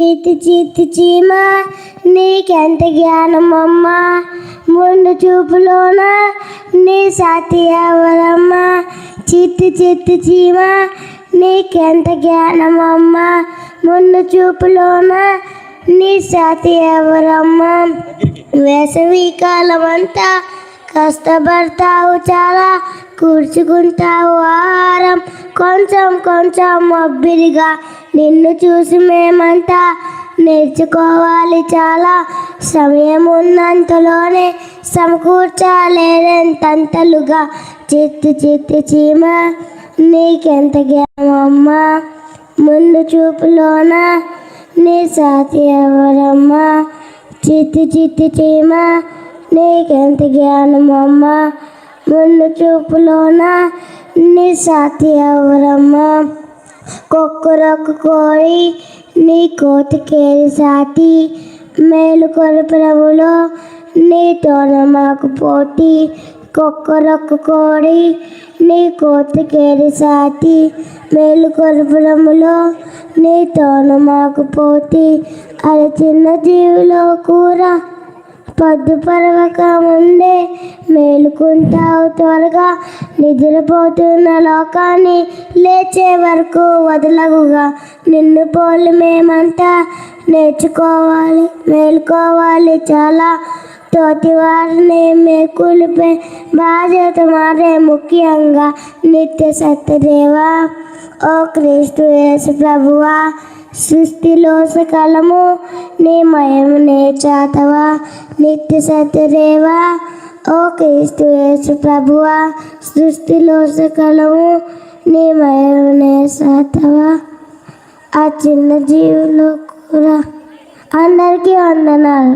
చీతి చీతి చీమ నీకెంత జ్ఞానం అమ్మా ముందు చూపులోన నీ సాతి ఎవరమ్మా? చిత్తి చిత్తి చీమ నీకెంత జ్ఞానం అమ్మా ముందు చూపులోన నీ సాతి ఎవరమ్మా? వేసవి కాలం అంతా కష్టపడతావు చాలా కూర్చుకుంటావు ఆహారం కొంచెం కొంచెం మబ్బిరిగా నిన్ను చూసి మేమంతా నేర్చుకోవాలి. చాలా సమయం ఉన్నంతలోనే సమకూర్చాలేదంతలుగా చిత్తి చిత్తి చీమ నీకెంత జ్ఞానమ్మా ముందు చూపులోన నీ సాతి ఎవరమ్మా? చిత్తి చిత్తి చీమ నీకెంత జ్ఞానమమ్మా ముందు చూపులోన నీ సాతి ఎవరమ్మా? కొక్కురొక్క కోడి నీ కోతికేరి సాటి మేలు కొరపురములో నీతోన మాకు పోటీ. కొక్కరొక్క కోడి నీ కోతికేరి సాటి మేలు కొరపురములో నీతోన మాకు పోటీ. అది చిన్న జీవిలో కూర పొద్దు పరవక ముందే మేలుకుంటావు త్వరగా. నిద్రపోతున్న లోకాన్ని లేచే వరకు వదలగుగా. నిన్ను పోలి మేమంతా నేర్చుకోవాలి మేలుకోవాలి చాలా. తోటి వారిని మేకులిపే బాధ్యత మారే ముఖ్యంగా నిత్య సత్యదేవా ఓ క్రీస్తు యేసు ప్రభువా సృష్టిలో సకలము నీ మయము నే చాతవా నిత్య సత్యదేవా ఓ క్రీస్తు యేసు ప్రభువా సృష్టిలో సకలము నీ మయము నే చాతవా ఆ చిన్న జీవులు కూడా అందరికీ వందనాలు